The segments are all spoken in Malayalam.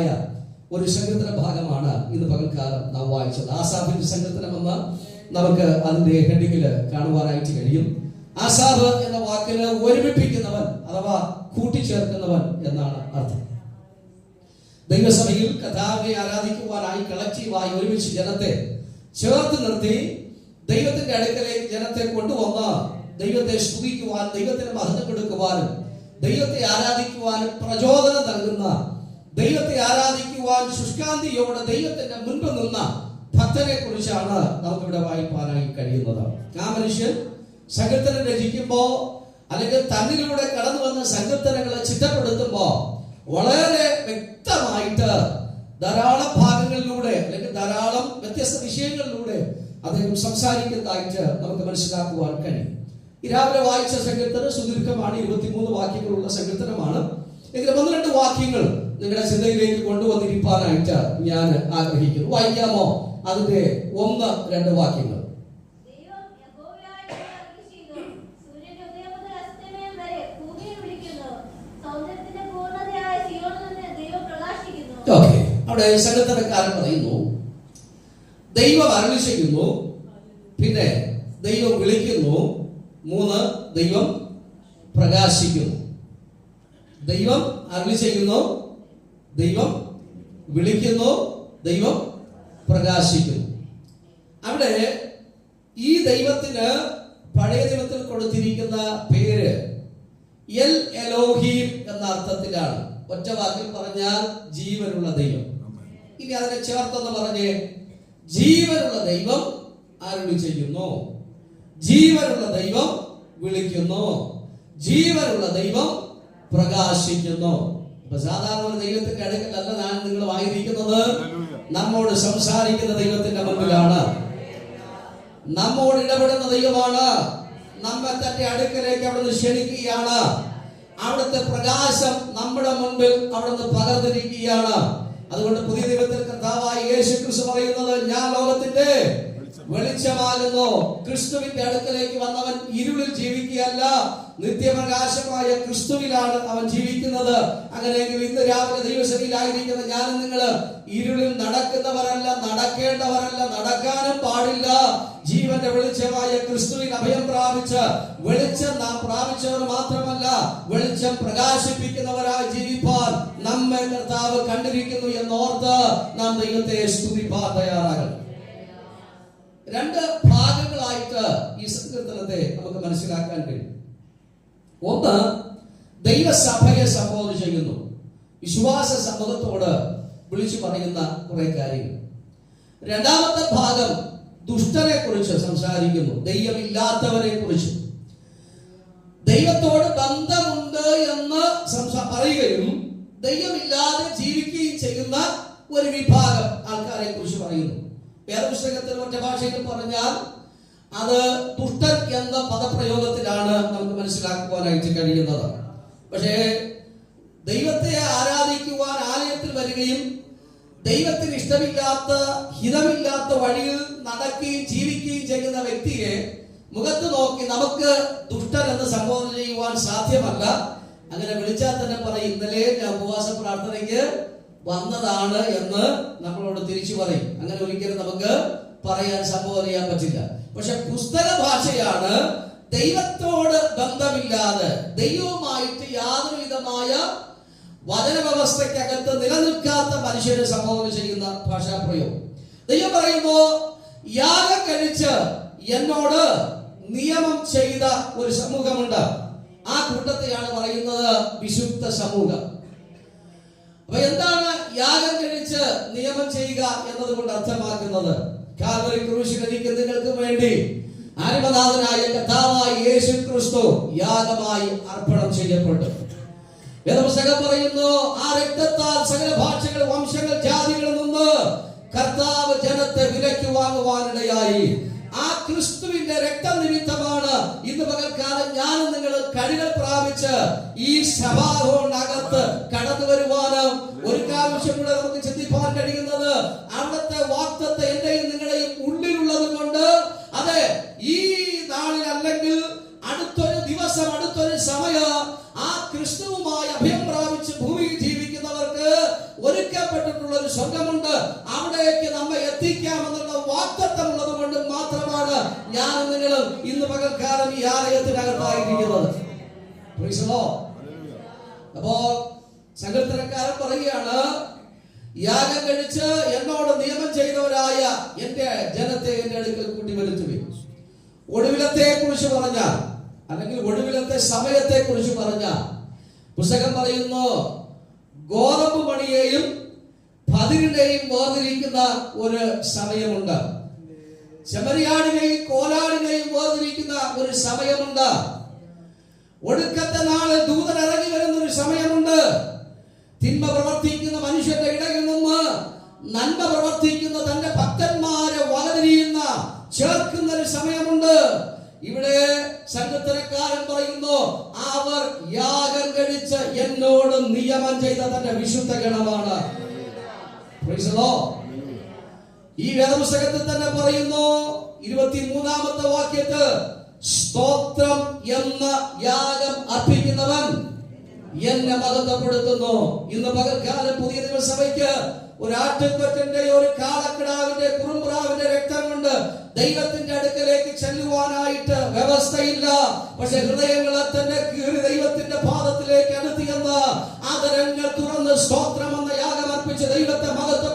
മനോഹരമായ ഒരു സങ്കീർത്തന ഭാഗമാണ് ഇന്ന് പകൽക്കാലം നാം വായിച്ചത്. ആസാഫിന്റെ സങ്കീർത്തനം എന്ന നമുക്ക് അതിന്റെ ഹെഡിങ്ങിൽ കാണുവാനായിട്ട് കഴിയും. ആസാബ് എന്ന വാക്കിന് ഒരുമിപ്പിക്കുന്നവൻ അഥവാ കൂട്ടിച്ചേർക്കുന്നവൻ എന്നാണ് അർത്ഥം. ദൈവസഭയിൽ കഥാവിനെ ആരാധിക്കുവാനായി കളക്റ്റീവായി ഒരുമിച്ച് ജനത്തെ ചേർത്ത് നിർത്തി ദൈവത്തിന്റെ അടുക്കലേക്ക് ജനത്തെ കൊണ്ടുവന്ന് ദൈവത്തെ സ്തുതിക്കുവാൻ ദൈവത്തിന് മഹത്വം കൊടുക്കുവാനും ദൈവത്തെ ആരാധിക്കുവാനും പ്രചോദനം നൽകുന്ന ദൈവത്തെ ആരാധിക്കുവാൻ ശുഷ്കാന്തിയോടെ ദൈവത്തിന്റെ മുൻപ് നിന്ന ഭക്തനെ കുറിച്ചാണ് നമുക്കിവിടെ വായിപ്പാനായി കഴിയുന്നത്. ആ മനുഷ്യൻ സങ്കീർത്തനം രചിക്കുമ്പോ അല്ലെങ്കിൽ തന്നിലൂടെ കടന്നു വന്ന സങ്കീർത്തനങ്ങളെ ചിട്ടപ്പെടുത്തുമ്പോ വളരെ വ്യക്തമായിട്ട് ധാരാളം ഭാഗങ്ങളിലൂടെ അല്ലെങ്കിൽ ധാരാളം വ്യത്യസ്ത വിഷയങ്ങളിലൂടെ അദ്ദേഹം സംസാരിക്കുന്നതായിട്ട് നമുക്ക് മനസ്സിലാക്കുവാൻ കഴിയും. ഈ രാവിലെ വായിച്ച സങ്കീർത്തനം സുദീർഘമാണ്. ഇരുപത്തിമൂന്ന് വാക്യങ്ങളുള്ള സങ്കീർത്തനമാണ്. എങ്കിലും ഒന്ന് രണ്ട് വാക്യങ്ങൾ നിങ്ങളുടെ ചിന്തയിലേക്ക് കൊണ്ടുവന്നിരിക്കാനായിട്ട് ഞാൻ ആഗ്രഹിക്കുന്നു. വായിക്കാമോ? അതിന്റെ ഒന്ന് രണ്ട് വാക്യങ്ങൾ. ദൈവം യഹോവയായ പറയുന്നു ദൈവം ഉദയം മുതൽ അസ്തമയം വരെ ഭൂമിയെ വിളിക്കുന്നു. സൗന്ദര്യത്തിന്റെ പൂർണതയായ സിയോണിൽ നിന്ന് ദൈവം പ്രകാശിക്കുന്നു. ഓക്കെ അവിടെ സങ്കീർത്തനക്കാരൻ പറയുന്നു ദൈവം അരുളി ചെയ്യുന്നു പിന്നെ ദൈവം വിളിക്കുന്നു മൂന്ന് ദൈവം പ്രകാശിക്കുന്നു ദൈവം അരുളി ചെയ്യുന്നു ദൈവം വിളിക്കുന്നു ദൈവം പ്രകാശിക്കുന്നു അവിടെ ഈ ദൈവത്തിന് പഴയ ദൈവത്തിൽ കൊടുത്തിരിക്കുന്ന പേര് എൽ എലോഹീം എന്ന അർത്ഥത്തിലാണ്. ഒറ്റ വാക്കിൽ പറഞ്ഞാൽ ജീവനുള്ള ദൈവം. ഇനി അതിനെ ചേർത്തെന്ന് പറഞ്ഞേ ജീവനുള്ള ദൈവം അരുളി ചെയ്യുന്നു? ജീവനുള്ള ദൈവം വിളിക്കുന്നു. ജീവനുള്ള ദൈവം പ്രകാശിക്കുന്നു. ഇപ്പൊ സാധാരണ ഒരു ദൈവത്തിന്റെ അടുക്കലല്ല ഞാൻ നിങ്ങൾ വായിരിക്കുന്നത് നമ്മോട് സംസാരിക്കുന്ന ദൈവത്തിന്റെ മുമ്പിലാണ്. നമ്മോട് ഇടപെടുന്ന ദൈവമാണ്. നമ്മെ തന്റെ അടുക്കലേക്ക് അവിടുന്ന് ക്ഷണിക്കുകയാണ്. അവിടുത്തെ പ്രകാശം നമ്മുടെ മുൻപിൽ അവിടുന്ന് പകർന്നിരിക്കുകയാണ്. അതുകൊണ്ട് പുതിയ ദൈവത്തിൽ കർത്താവായി യേശു ക്രിസ്തു പറയുന്നത് ഞാൻ ലോകത്തിന്റെ വെളിച്ചമാകുന്നു. ക്രിസ്തുവിന്റെ അടുക്കലേക്ക് വന്നവൻ ഇരുളിൽ ജീവിക്കുകയല്ല. നിത്യപ്രകാശമായ ക്രിസ്തുവിലാണ് അവൻ ജീവിക്കുന്നത്. അങ്ങനെയെങ്കിൽ ഇന്ന് രാവിലെ ദൈവസഭയിലായിരിക്കുന്ന ഞാനും നിങ്ങൾ ഇരുളിൽ നടക്കുന്നവരല്ല നടക്കേണ്ടവരല്ല നടക്കാനും പാടില്ല. ജീവന്റെ വെളിച്ചമായ ക്രിസ്തുവിൽ അഭയം പ്രാപിച്ച് വെളിച്ചം നാം പ്രാപിച്ചവർ മാത്രമല്ല വെളിച്ചം പ്രകാശിപ്പിക്കുന്നവരായി ജീവിപ്പാൻ നമ്മെ കർത്താവ് കണ്ടിരിക്കുന്നു എന്നോർത്ത് നാം ദൈവത്തെ സ്തുതിപ്പാൻ തയ്യാറാകണം. രണ്ട് ഭാഗങ്ങളായിട്ട് ഈ സങ്കീർത്തനത്തെ നമുക്ക് മനസ്സിലാക്കാൻ കഴിയും. ഒന്ന് ദൈവസഭയെ സംബോധന ചെയ്യുന്നു. വിശ്വാസ സമൂഹത്തോട് വിളിച്ചു പറയുന്ന കുറെ കാര്യങ്ങൾ. രണ്ടാമത്തെ ഭാഗം ദുഷ്ടനെ കുറിച്ച് സംസാരിക്കുന്നു. ദൈവമില്ലാത്തവരെ കുറിച്ച് ദൈവത്തോട് ബന്ധമുണ്ട് എന്ന് പറയുകയും ദൈവമില്ലാതെ ജീവിക്കുകയും ചെയ്യുന്ന ഒരു വിഭാഗം ആൾക്കാരെ കുറിച്ച് പറയുന്നു. വേദപുസ്തകത്തിൽ മറ്റു ഭാഷയിൽ പറഞ്ഞാൽ അത് ദുഷ്ടൻ എന്ന പദപ്രയോഗത്തിലാണ് നമുക്ക് മനസ്സിലാക്കുവാനായിട്ട് കഴിയുന്നത്. പക്ഷേ ദൈവത്തെ ആരാധിക്കുവാൻ ആലയത്തിൽ വരികയും ദൈവത്തിന് ഇഷ്ടമില്ലാത്ത ഹിതമില്ലാത്ത വഴിയിൽ നടക്കുകയും ജീവിക്കുകയും ചെയ്യുന്ന വ്യക്തിയെ മുഖത്ത് നോക്കി നമുക്ക് ദുഷ്ടൻ എന്ന് സംബോധന ചെയ്യുവാൻ സാധ്യമല്ല. അങ്ങനെ വിളിച്ചാൽ തന്നെ പറയും ഇന്നലെ ഞാൻ ഉപവാസ പ്രാർത്ഥനയ്ക്ക് വന്നതാണ് എന്ന് നമ്മളോട് തിരിച്ചു പറയും. അങ്ങനെ ഒരിക്കലും നമുക്ക് പറയാൻ സംഭവം അറിയാൻ പറ്റില്ല. പക്ഷെ പുസ്തക ഭാഷയാണ് ദൈവത്തോട് ബന്ധമില്ലാതെ ദൈവവുമായിട്ട് യാതൊരു വിധമായ വചന വ്യവസ്ഥയ്ക്കകത്ത് നിലനിൽക്കാത്ത മനുഷ്യരെ സംബോധന ചെയ്യുന്ന ഭാഷാ ഭാഷാപ്രയോഗം ദൈവം പറയുമ്പോ യാഗം കഴിച്ച് എന്നോട് നിയമം ചെയ്ത ഒരു സമൂഹമുണ്ട്. ആ കൂട്ടത്തെയാണ് പറയുന്നത് വിശുദ്ധ സമൂഹം. അപ്പൊ എന്താണ് യാഗം കഴിച്ച് നിയമം ചെയ്യുക എന്നതുകൊണ്ട് അർത്ഥമാക്കുന്നത്? കാൽവരി ക്രൂശിലേക്ക് നിങ്ങൾക്ക് വേണ്ടി അരുമനാഥനായ കഥാവായ യേശു ക്രിസ്തു യാഗമായി അർപ്പണം ചെയ്യപ്പെട്ടു. വേദപുസ്തകം പറയുന്നു ആ രക്തത്താൽ സകല ഭാഷകൾ വംശങ്ങൾ ജാതികളിൽ നിന്ന് കർത്താവ് ജനത്തെ വിലയ്ക്ക് വാങ്ങുവാനിടയായി. ക്രിസ്തുവിന്റെ രക്തനിമിത്തമാണ് ഇന്ന് പകൽക്കാലം ഞാൻ നിങ്ങൾ കഴുകൾ പ്രാപിച്ച് ഈ സഭാഹോണ്ടകത്ത് കടന്നു വരുവാനും ഒരു പ്രാവശ്യം കൂടെ നമുക്ക് ചിന്തിപ്പാൻ കഴിയുന്നത് അവിടുത്തെ വാക്തത്തെ എന്റെയും നിങ്ങളെയും ഉള്ളിലുള്ളത് കൊണ്ട് അതെ ഈ നാളിൽ അല്ലെങ്കിൽ അടുത്തൊരു ദിവസം അടുത്തൊരു സമയം ആ ക്രിസ്തുവുമായി അഭയം പ്രാപിച്ച് ഭൂമിയിൽ ജീവിക്കുന്നവർക്ക് ഒരുക്കപ്പെട്ടിട്ടുള്ള ഒരു സ്വർഗമുണ്ട്. അവിടേക്ക് നമ്മെ എത്തിക്കാമെന്നുള്ള വാക്തത്വം മാത്രമാണ് ഞാൻ നിങ്ങളും ഇന്ന് പകൽക്കാലം ഈ ആലയത്തിനകത്തായിരിക്കുന്നത്. അപ്പോ സങ്കീർത്തനക്കാരൻ പറയുകയാണ് യാഗം കഴിച്ച് എന്നോട് നിയമം ചെയ്തവരായ എന്റെ ജനത്തെ എന്റെ അടുക്കൽ കൂട്ടി വരുത്തുവി ഒടുവിലത്തെ കുറിച്ച് പറഞ്ഞാൽ അല്ലെങ്കിൽ ഒടുവിലത്തെ സമയത്തെ കുറിച്ച് പറഞ്ഞാൽ പുസ്തകം പറയുന്നു ഗോതമ്പ് മണിയെയും പതിരിനെയും വേർതിരിക്കുന്ന ഒരു സമയമുണ്ട്. ചെമ്മരിയാടിനെയും കോലാടിനെയും വേർതിരിക്കുന്ന ഒരു സമയമുണ്ട്. ഒടുക്കത്തെ നാളെ ദൂതൻ ഇറങ്ങി വരുന്ന ഒരു സമയമുണ്ട്. തിന്മ പ്രവർത്തിക്കുന്ന മനുഷ്യന്റെ ഇടയിൽ നിന്ന് നന്മ പ്രവർത്തിക്കുന്ന തന്റെ ഭക്തന്മാരെ വളരെയുന്ന ചേർക്കുന്ന ഒരു സമയമുണ്ട്. ഇവിടെ സംഘത്തരക്കാരൻ പറയുന്നു അവർ യാഗം കഴിച്ച് എന്നോട് നിയമം ചെയ്ത തന്റെ വിശുദ്ധ ഗണമാണ്. ഈ വേദപുസ്തകത്തിൽ തന്നെ പറയുന്നു ഇരുപത്തിമൂന്നാമത്തെ വാക്യത്ത് സ്തോത്രം എന്ന യാഗം അർപ്പിക്കുന്നവൻ എന്നെ മഹത്വപ്പെടുത്തുന്നു. ഇന്ന് പകൽക്കാലം പുതിയ ദിവസഭയ്ക്ക് ഒരു ആട്ടുകൊറ്റന്റെ ഒരു കാളക്കിടാവിന്റെ കുറുമ്പ്രാവിന്റെ രക്തം കൊണ്ട് ദൈവത്തിന്റെ അടുക്കലേക്ക് ചെല്ലുവാനായിട്ട് വ്യവസ്ഥയില്ല. പക്ഷെ ഹൃദയങ്ങളെ തന്നെ ദൈവത്തിന്റെ പാദത്തിലേക്ക് അടുത്തിയെന്ന് ആദരങ്ങൾ തുറന്ന് സ്തോത്രം എന്ന യാഗം അർപ്പിച്ച് ദൈവത്തെ മഹത്വപ്പെടുത്തുക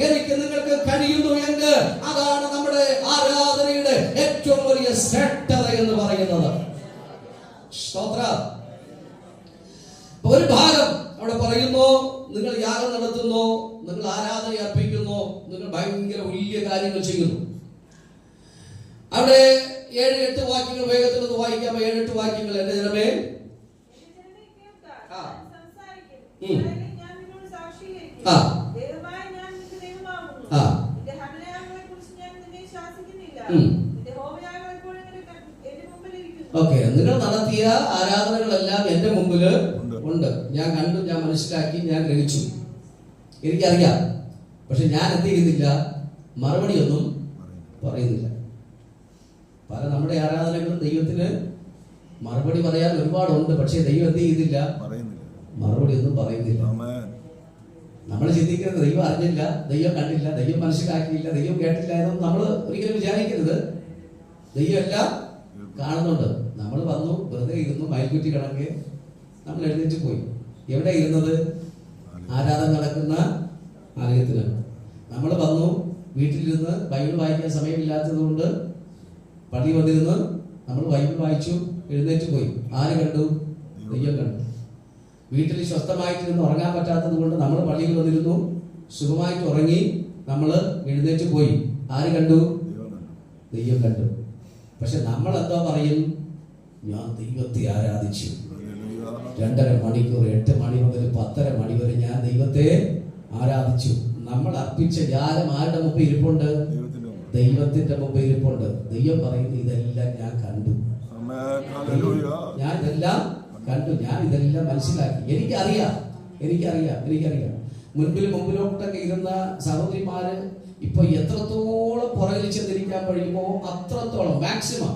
എനിക്ക് നിങ്ങൾക്ക് കഴിയുന്നു എങ്കിൽ അതാണ് നമ്മുടെ ആരാധനയുടെ ഏറ്റവും വലിയ ശ്രേഷ്ഠത എന്ന് പറയുന്നത്. സ്തോത്ര. ഒരു ഭാഗം അവിടെ പറയുന്നു നിങ്ങൾ യാഗം നടത്തുന്നു നിങ്ങൾ ആരാധന അർപ്പിക്കുന്നു നിങ്ങൾ ഭയങ്കര വലിയ കാര്യങ്ങൾ ചെയ്യുന്നു. അവിടെ ഏഴ് എട്ട് വാക്യങ്ങൾ വേഗത്തിൽ ഒന്ന് വായിക്കാം. ഏഴ് എട്ട് വാക്യങ്ങൾ എന്റെ ജനമേ. ആ. ഓക്കെ നിങ്ങൾ നടത്തിയ ആരാധനകളെല്ലാം എന്റെ മുമ്പിൽ ഉണ്ട്. ഞാൻ കണ്ടു ഞാൻ മനസ്സിലാക്കി ഞാൻ ഗ്രഹിച്ചു. എനിക്കറിയാം. പക്ഷെ ഞാൻ എന്ത് ചെയ്യുന്നില്ല മറുപടിയൊന്നും പറയുന്നില്ല. പല നമ്മുടെ ആരാധനകളും ദൈവത്തിന് മറുപടി പറയാൻ ഒരുപാടുണ്ട്. പക്ഷെ ദൈവം എന്ത് ചെയ്യുന്നില്ല? പറയുന്നില്ല. മറുപടി ഒന്നും പറയുന്നില്ല. ആമേൻ നമ്മൾ ചിന്തിക്കുന്നത് ദൈവം അറിഞ്ഞില്ല ദൈവം കണ്ടില്ല ദൈവം മനസ്സിലാക്കിയില്ല ദൈവം കേട്ടില്ല എന്നൊന്നും നമ്മൾ ഒരിക്കലും വിചാരിക്കരുത്. ദൈവം എല്ലാം കാണുന്നുണ്ട്. നമ്മൾ വന്നു വെറുതെ ഇരുന്നു മയൽക്കുറ്റി കണക്കെ നമ്മൾ എഴുന്നേറ്റ് പോയി. എവിടെ ഇരുന്നത്? ആരാധന നടക്കുന്ന ആലയത്തിലാണ് നമ്മൾ വന്നു വീട്ടിലിരുന്ന് ബൈബിൾ വായിക്കാൻ സമയമില്ലാത്തത് കൊണ്ട് പള്ളി വന്നിരുന്ന് നമ്മൾ ബൈബിൾ വായിച്ചു എഴുന്നേറ്റ് പോയി. ആര് കണ്ടു? ദൈവം കണ്ടു. വീട്ടിൽ സ്വസ്ഥമായിട്ടിരുന്ന് ഉറങ്ങാൻ പറ്റാത്തത് കൊണ്ട് നമ്മൾ പള്ളിയിൽ വന്നിരുന്നു. സുഖമായിട്ട് ഉറങ്ങി നമ്മൾ എഴുന്നേറ്റ് പോയി. ആര് കണ്ടു? ദൈവം കണ്ടു. പക്ഷെ നമ്മൾ എന്താ പറയും? ഞാൻ ദൈവത്തെ ആരാധിച്ചു. രണ്ടര മണിക്കൂർ എട്ട് മണി മുതൽ പത്തര മണി വരെ ഞാൻ ദൈവത്തെ ആരാധിച്ചു. നമ്മൾ അർപ്പിച്ച യാഗം ആരുടെ മുമ്പ് ഇരിപ്പുണ്ട്? ദൈവത്തിന്റെ മുമ്പ് ഇരിപ്പുണ്ട്. ദൈവം പറയുന്നു ഇതെല്ലാം ഞാൻ കണ്ടു. ഞാൻ ഇതെല്ലാം കണ്ടു. ഞാൻ ഇതെല്ലാം മനസ്സിലാക്കി. എനിക്കറിയാം. എനിക്കറിയാം. എനിക്കറിയാം. മുൻപിൽ മുമ്പിലോട്ടൊക്കെ ഇരുന്ന സഹോദരിമാര് ഇപ്പൊ എത്രത്തോളം പുറകിൽ ചെന്നിരിക്കാൻ കഴിയുമോ അത്രത്തോളം മാക്സിമം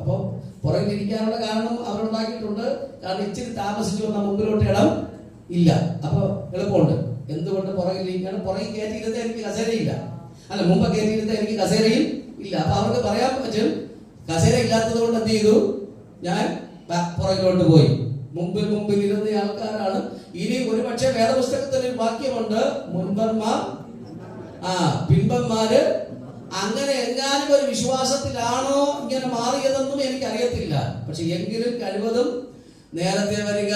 അപ്പോൾ പുറകിലിരിക്കാനുള്ള കാരണം അവരുണ്ടാക്കിയിട്ടുണ്ട്. കാരണം ഇച്ചിരി താമസിച്ചു വന്ന മുമ്പിലോട്ട് ഇടം ഇല്ല. അപ്പൊ എളുപ്പമുണ്ട്. എന്തുകൊണ്ട് പുറകിലിരിക്കണം പുറകിൽ കയറ്റിയിരുന്ന എനിക്ക് കസേരയില്ല. അല്ല മുമ്പ് കയറ്റിയിരുന്ന എനിക്ക് കസേരയും ഇല്ല. അപ്പൊ അവർക്ക് പറയാൻ പറ്റും കസേര ഇല്ലാത്തത് കൊണ്ട് എന്ത് ചെയ്തു? ഞാൻ പുറകിലോട്ട് പോയി. മുമ്പിൽ മുമ്പിൽ ഇരുന്ന ആൾക്കാരാണ്. ഇനി ഒരുപക്ഷെ വേദപുസ്തകത്തിൽ ഒരു വാക്യമുണ്ട്. മുൻപന്മാർ ആ പിൻപന്മാര് അങ്ങനെ എങ്ങാനും ഒരു വിശ്വാസത്തിലാണോ ഇങ്ങനെ മാറിയതെന്നും എനിക്കറിയത്തില്ല. പക്ഷെ എങ്കിലും കഴിവതും നേരത്തെ വരിക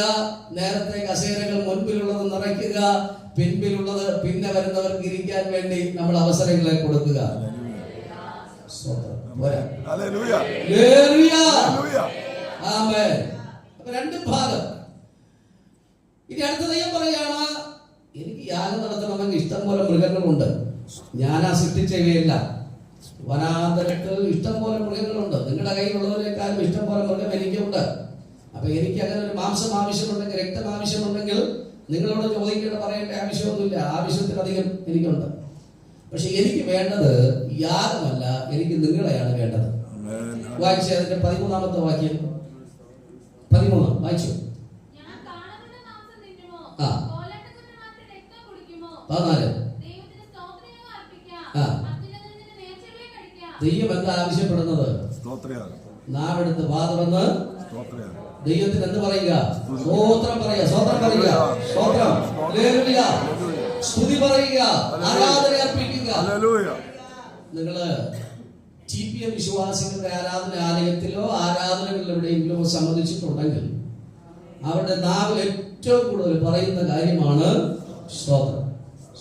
നേരത്തെ കസേരകൾ മുൻപിലുള്ളത് നിറയ്ക്കുക പിൻപിലുള്ളത് പിന്നെ വരുന്നവർക്ക് ഇരിക്കാൻ വേണ്ടി നമ്മൾ അവസരങ്ങളെ കൊടുക്കുക. പോരാ. രണ്ട് ഭാഗം. ഇനി അടുത്ത ദൈവം പറയാണ് എനിക്ക് യാഗം നടത്തണമെങ്കിൽ ഇഷ്ടം പോലെ മൃഗങ്ങളുണ്ട്. ഞാൻ ഞാനാ സൃഷ്ടിച്ചവയല്ല. വനാന്തരത്തിൽ ഇഷ്ടം പോലെ മൃഗങ്ങളുണ്ട്. നിങ്ങളുടെ കയ്യിലുള്ളവരെക്കാളും ഇഷ്ടം പോലെ മൃഗം എനിക്കുണ്ട്. അപ്പൊ എനിക്ക് അങ്ങനെ ഒരു മാംസം ആവശ്യമുണ്ടെങ്കിൽ രക്തം ആവശ്യമുണ്ടെങ്കിൽ നിങ്ങളോട് ചോദിക്കേണ്ട പറയേണ്ട ആവശ്യമൊന്നുമില്ല. ആവശ്യത്തിലധികം എനിക്കുണ്ട്. പക്ഷെ എനിക്ക് വേണ്ടത് യാഗമല്ല എനിക്ക് നിങ്ങളെയാണ് വേണ്ടത്. വായിച്ചതിന്റെ വായിച്ച അതിന്റെ പതിമൂന്നാമത്തെ വാക്യം. പതിമൂന്ന് വായിച്ചു. ആ. പതിനാല്. ആ. ദൈവം എന്താ ആവശ്യപ്പെടുന്നത്? നാവെടുത്ത് വാതുറന്ന് ദൈവത്തിന് എന്ത് പറയുക? സ്തോത്രം പറയുക. സ്തോത്രം പറയുക. സ്തോത്രം. ഹല്ലേലൂയ. സ്തുതി പറയുക. ആരാധന അർപ്പിക്കുക. ഹല്ലേലൂയ. നിങ്ങൾ ടി പി എം വിശ്വാസികളുടെ ആരാധന ആലയത്തിലോ ആരാധനകളിൽ എവിടെയെങ്കിലും സംബന്ധിച്ചിട്ടുണ്ടെങ്കിൽ അവരുടെ നാവിൽ ഏറ്റവും കൂടുതൽ പറയുന്ന കാര്യമാണ് സ്തോത്രം.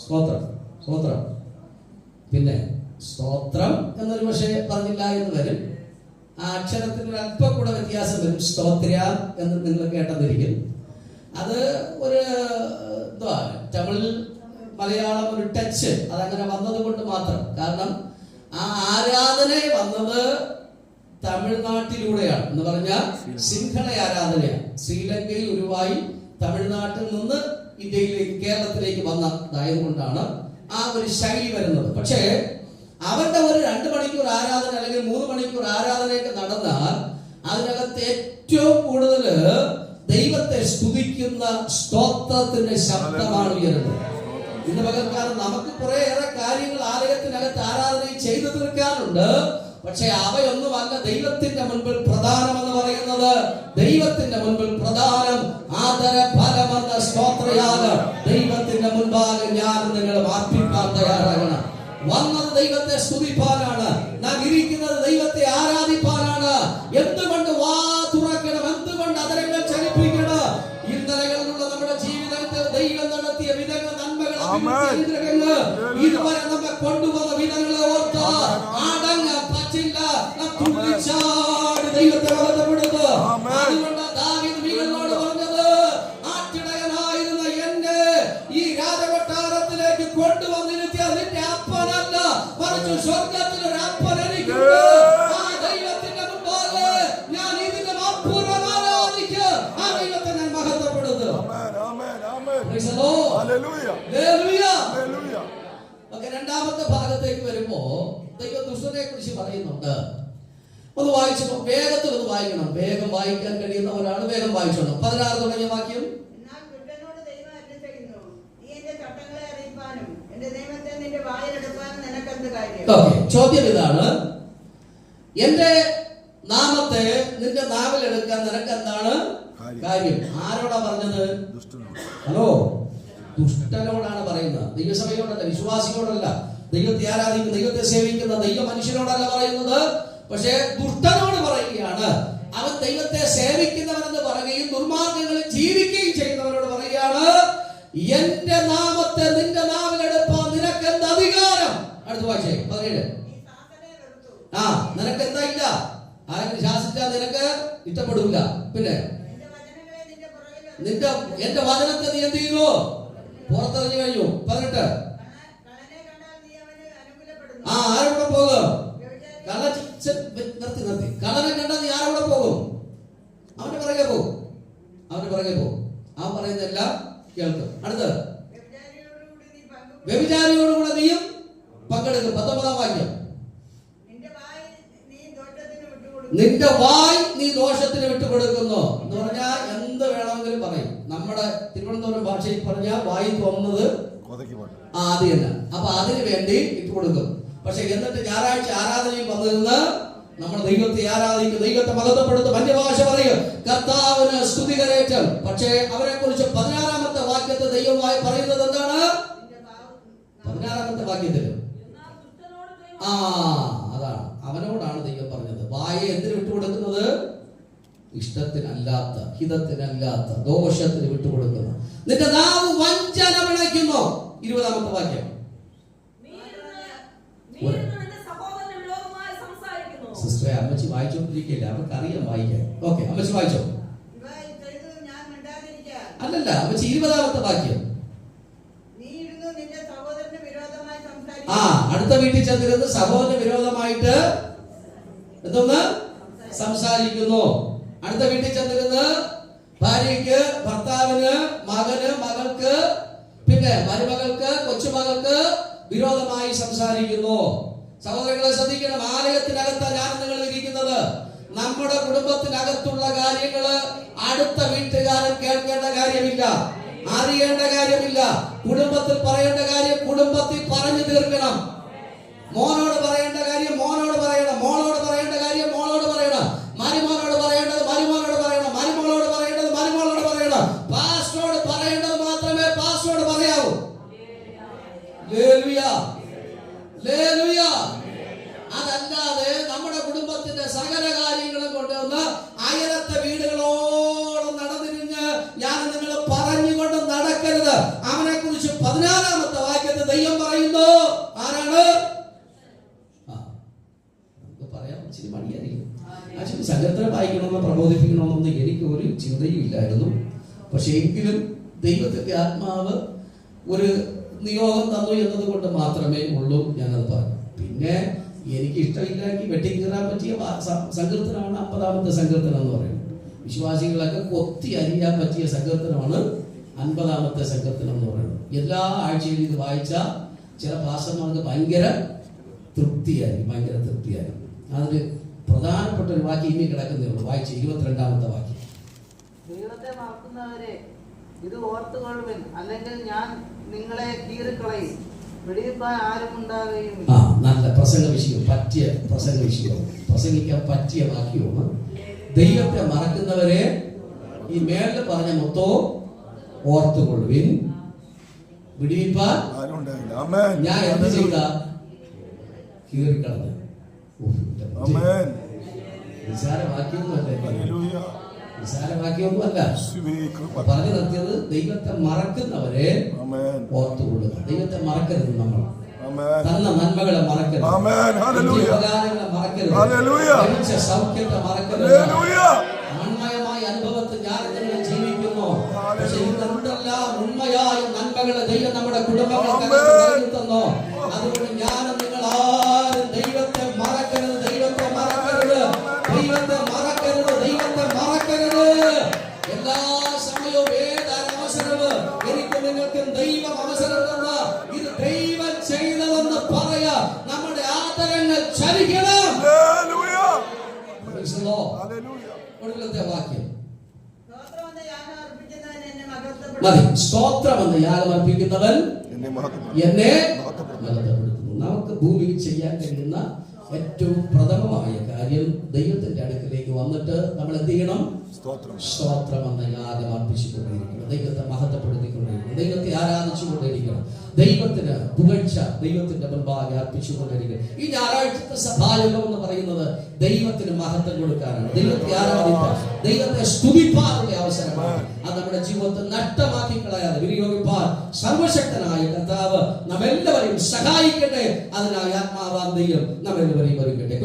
സ്തോത്രം. സ്തോത്രം. പിന്നെ സ്തോത്രം എന്നൊരു പക്ഷേ പറഞ്ഞില്ല എന്ന് വരും. ആ അക്ഷരത്തിന് അല്പം കൂടെ വ്യത്യാസം വരും. സ്തോത്ര എന്ന് നിങ്ങൾ കേട്ടെന്നിരിക്കും അത് ഒരു എന്തുവാ തമിഴ് മലയാളം ഒരു ടച്ച് അതങ്ങനെ വന്നത് കൊണ്ട് മാത്രം. കാരണം ആരാധന വന്നത് തമിഴ്നാട്ടിലൂടെയാണ്. എന്ന് പറഞ്ഞാൽ സിംഹള ആരാധനയാണ് ശ്രീലങ്കയിൽ ഉരുവായി തമിഴ്നാട്ടിൽ നിന്ന് ഇന്ത്യയിലേക്ക് കേരളത്തിലേക്ക് വന്നതായത് കൊണ്ടാണ് ആ ഒരു ശൈലി വരുന്നത്. പക്ഷേ അവരുടെ ഒരു രണ്ട് മണിക്കൂർ ആരാധന അല്ലെങ്കിൽ മൂന്ന് മണിക്കൂർ ആരാധനയൊക്കെ നടന്നാൽ അതിനകത്ത് ഏറ്റവും കൂടുതൽ ദൈവത്തെ സ്തുതിക്കുന്ന സ്തോത്രത്തിന്റെ ശബ്ദമാണ് ഉയരുന്നത്. ഇന്ന് പകർക്കാലം നമുക്ക് കുറേയേറെ കാര്യങ്ങൾ ആലയത്തിനകത്ത് ആരാധനയും ചെയ്തു തീർക്കാനുണ്ട്. പക്ഷെ അവയൊന്നും അല്ല ദൈവത്തിന്റെ മുൻപിൽ പ്രധാനം എന്ന് പറയുന്നത്. ദൈവത്തിന്റെ മുൻപിൽ പ്രധാനം ആദര ഫലമെന്ന സ്തോത്രയാഗം ദൈവത്തിന്റെ മുൻപാകെ ഞാൻ നിങ്ങൾ അർപ്പിക്കാൻ തയ്യാറാകണം. വന്നത് ദൈവത്തെ സ്തുതിപ്പാനാണ്. നാം ഇരിക്കുന്നത് ಇದರಗನ್ನ இதுவரை நம்ம கொண்டு வர விதங்களை ദൈവ ദുഷ്ടനെ കുറിച്ച് പറയുന്നുണ്ട്. ഒന്ന് വായിച്ചു വേഗത്തിൽ ഒന്ന് വായിക്കണം. വേഗം വായിക്കാൻ കഴിയുന്ന ഒരാൾ വേഗം വായിച്ചോണം. പതിനാറ് തുടങ്ങിയ വാക്യം. ചോദ്യം ഇതാണ്. എന്റെ നാമത്തെ നിന്റെ നാവിലെടുക്കാൻ നിനക്ക് എന്താണ് കാര്യം. ആരോടാ പറഞ്ഞത്? ദുഷ്ടനോട്. ഹലോ. ദുഷ്ടനോടാണ് പറയുന്നത്. ദൈവസഭയോടല്ല വിശ്വാസിയോടല്ല. ദൈവത്തെ ആരാധിക്കുന്ന ദൈവത്തെ സേവിക്കുന്ന ദൈവ മനുഷ്യനോടല്ല പറയുന്നത്. പക്ഷേ ദുഷ്ടനോട് പറയുകയാണ്. അവൻ ദൈവത്തെ സേവിക്കുന്നവനെന്ന് പറയുകയും ദുർമാർഗങ്ങളിൽ ജീവിക്കുകയും ചെയ്യുന്നവരോട് പറയുകയാണ് എന്റെ നാമത്തെ നിന്റെ നാവിലെടുപ്പാൻ നിനക്ക് എന്ത് അധികാരം? അടുത്ത വായിച്ചേ സാസനെ ആ നിനക്ക് എന്താ ഇല്ല? ആരെങ്കിലും ശാസിച്ചാൽ നിനക്ക് ഇഷ്ടപ്പെടില്ല പിന്നെ. നിന്റെ എന്റെ വചനത്തെ നീ എന്ത് ചെയ്യുന്നു? പുറത്തെറിഞ്ഞു കഴിഞ്ഞു. പതിനെട്ട് കള്ളനെ കണ്ടാൽ നീ അവന് അനുകൂലപ്പെടുന്നു ആ ആരോടെ പോകും? കള്ള നിർത്തി നിർത്തി. കള്ളനെ കണ്ടാൽ നീ ആരോടെ പോകും? അവന്റെ പിറകെ പോകും. അവന്റെ പിറകെ പോകും. അവൻ പറയുന്നതെല്ലാം കേൾക്കും. അടുത്ത്. വ്യഭിചാരിയോടുകൂടി നീയും പങ്കെടുക്കും. പത്തൊമ്പതാം വാക്യം. നിന്റെ വായി നീ ദോഷത്തിന് വിട്ടുകൊടുക്കുന്നു. എന്ന് പറഞ്ഞാൽ എന്ത് വേണമെങ്കിലും പറയും. നമ്മുടെ തിരുവനന്തപുരം ഭാഷയിൽ പറഞ്ഞാൽ വായി തോന്നുന്നത് ആ അത് തന്നെ. അപ്പൊ അതിന് വേണ്ടി ഇട്ട് കൊടുക്കും പക്ഷെ എന്നിട്ട് ഞായറാഴ്ച ആരാധനയിൽ വന്നിരുന്ന് നമ്മൾ ദൈവത്തെ ആരാധിക്കും ദൈവത്തെ മഹത്വപ്പെടുത്തും. പഞ്ചഭാഷ പറയും കർത്താവിന് സ്തുതികരേറ്റം പക്ഷേ അവരെ കുറിച്ച് പതിനാറാമത്തെ വാക്യത്തെ ദൈവമായി പറയുന്നത് എന്താണ്? പതിനാറാമത്തെ വാക്യത്തിൽ ആ അതാണ്. അവനോടാണ് ദൈവം പറഞ്ഞത്. വായെ എന്തിനു വിട്ടുകൊടുക്കുന്നത്? ഇഷ്ടത്തിനല്ലാത്ത ഹിതത്തിനല്ലാത്ത ദോഷത്തിന് വിട്ടുകൊടുക്കുന്നു. നിന്റെ നാവ് വഞ്ചന വിളയ്ക്കുന്നു. ഇരുപതാമത്തെ വാക്യം നീ ഇരുന്ന് നീ ഇരുന്ന് നിന്റെ സഹോദരന് വിരോധമായി സംസാരിക്കുന്നു സിസ്റ്ററെ അമ്മച്ചി വായിച്ചോണ്ടിരിക്കില്ല? അവർക്ക് അറിയാം വായിക്കാൻ. ഓക്കെ അമ്മച്ചി വായിച്ചോ? അല്ലല്ല അമ്മച്ചി ഇരുപതാമത്തെ വാക്യം. ആ അടുത്ത വീട്ടിൽ ചെന്നിരുന്ന് സഹോദരന് വിരോധമായിട്ട് എന്തൊന്ന്? സംസാരിക്കുന്നു. അടുത്ത വീട്ടിൽ ചെന്നിരുന്ന് ഭാര്യക്ക് ഭർത്താവിന് മകന് മകൾക്ക് പിന്നെ മരുമകൾക്ക് കൊച്ചുമകൾക്ക് വിരോധമായി സംസാരിക്കുന്നു. സഹോദരങ്ങളെ ശ്രദ്ധിക്കണം. ആലയത്തിനകത്ത് ഞാൻ നിങ്ങൾ ഇരിക്കുന്നത് നമ്മുടെ കുടുംബത്തിനകത്തുള്ള കാര്യങ്ങൾ അടുത്ത വീട്ടുകാരൻ കേൾക്കേണ്ട കാര്യമില്ല. അറിയേണ്ട കാര്യമില്ല. കുടുംബത്തിൽ പറയേണ്ട കാര്യം കുടുംബത്തിൽ പറഞ്ഞു തീർക്കണം. മോനോട് പറയേണ്ട കാര്യം മോനോട് പറയണം. മോളോട് അയലത്തെ വീടുകളോളം നടന്നിരിഞ്ഞ് ഞാൻ നിങ്ങൾ പറഞ്ഞുകൊണ്ട് നടക്കരുത്. അവനെ കുറിച്ച് പതിനാലാമത്തെ വാക്യത്തെ ദൈവം പറയുന്നു. ആരാണ്? ഇച്ചിരി ആക്ച്വലി സങ്കീർത്തനം വായിക്കണമെന്ന് പ്രബോധിപ്പിക്കണമെന്നൊന്നും എനിക്ക് ഒരു ചിന്തയും ഇല്ലായിരുന്നു. പക്ഷേ എങ്കിലും ദൈവത്തിന്റെ ആത്മാവ് ഒരു നിയോഗം തന്നു എന്നത് കൊണ്ട് മാത്രമേ ഉള്ളൂ ഞാനത് പറഞ്ഞു. പിന്നെ എനിക്ക് ഇഷ്ടമില്ലെങ്കിൽ വെട്ടിക്കീറാൻ പറ്റിയ വാ- സ- സങ്കീർത്തനമാണ് അമ്പതാമത്തെ സങ്കീർത്തനം എന്ന് പറയുന്നത്. വിശ്വാസികളൊക്കെ കൊത്തി അരിയാൻ പറ്റിയ സങ്കീർത്തനമാണ് അൻപതാമത്തെ സങ്കീർത്തനം എന്ന് പറയുന്നത്. എല്ലാ ആഴ്ചയിലും ഇത് വായിച്ചാൽ ചില ഭാഷമാർക്ക് ഭയങ്കര തൃപ്തിയായി ഭയങ്കര തൃപ്തിയായി അതിൽ പ്രധാനപ്പെട്ട ഒരു വാക്യം ഇനി കിടക്കുന്നേ ഉള്ളൂ. വായിച്ച ഇരുപത്തിരണ്ടാമത്തെ വാക്യം. ഇത് ഓർത്തുകൊള്ളുവിൻ. അല്ലെങ്കിൽ ഞാൻ നിങ്ങളെ കീറിക്കളയും. ആ നല്ല പ്രസംഗ വിഷയം പറ്റിയ പ്രസംഗ വിഷയം പ്രസംഗിക്കാൻ പറ്റിയ വാക്യമാണ് ദൈവത്തെ മറക്കുന്നവരെ ഈ മേളിൽ പറഞ്ഞ മൊത്തവും ഓർത്തുകൊള്ളുവിൻ. വിടിവിപ്പാൻ ആരും ഉണ്ടായില്ല ആമേൻ. ഞാൻ എന്ത് ചെയ്ത? കീറിക്കളഞ്ഞു ഉഫ്, എന്റെ മനുഷ്യൻ. അല്ല പറഞ്ഞു നിർത്തിയത് ദൈവത്തെ മറക്കുന്നവരെ ഓർത്തുകൊള്ളുക ദൈവത്തെ മറക്കരുത് നമ്മൾ. തന്ന നന്മകളെ മറക്കരുത്. ഉപകാരങ്ങളെ മറക്കരുത്. സൗഖ്യത്തെ മറക്കരുത്. നന്മയമായ അനുഭവത്തിൽ ഞാൻ നിങ്ങൾ ജീവിക്കുന്നു. പക്ഷെ ഇതെന്തെല്ലാം ഉണ്മയായ നന്മകളെ ദൈവം നമ്മുടെ കുടുംബങ്ങൾക്ക്. തന്നോ. അതുകൊണ്ട് ഞാൻ മതി. സ്തോത്രം എന്ന് യാഗം അർപ്പിക്കുന്നവൻ എന്നെ മഹത്വം എന്നെ ബലപ്പെടുത്തുന്നു നമുക്ക് ഭൂമിയിൽ ചെയ്യാൻ കഴിയുന്ന ഏറ്റവും പ്രഥമമായ കാര്യം ദൈവത്തിന്റെ അടുക്കിലേക്ക് വന്നിട്ട് നമ്മൾ എന്ത് ചെയ്യണം? സ്തോത്രം. എന്ന യാഗം അർപ്പിച്ചുകൊണ്ടിരിക്കണം ദൈവത്തെ മഹത്വപ്പെടുത്തിക്കൊണ്ടിരിക്കണം ദൈവത്തെ ആരാധിച്ചുകൊണ്ടിരിക്കണം ദൈവത്തിന് പുകഴ്ച ദൈവത്തിന്റെ മുൻപാകെ അർപ്പിച്ചുകൊണ്ടിരിക്കണം ഈ ഞായറാഴ്ചത്തെ സഭായോഗം എന്ന് പറയുന്നത് ദൈവത്തിന് മഹത്വം കൊടുക്കാനാണ്. ദൈവത്തെ ആരാധിക്കാൻ ദൈവത്തെ സ്തുതിപ്പാനുള്ള അവസരമാണ്. അത് നമ്മുടെ ജീവിതത്തെ നഷ്ടമാക്കി കളയാതെ വിനിയോഗിപ്പാൻ സർവശക്തനായ കർത്താവ് നമ്മെല്ലാവരെയും സഹായിക്കട്ടെ. അതിനായി ആത്മാവാം ദൈവം നമ്മെല്ലാവരെയും ഒരുക്കട്ടെ.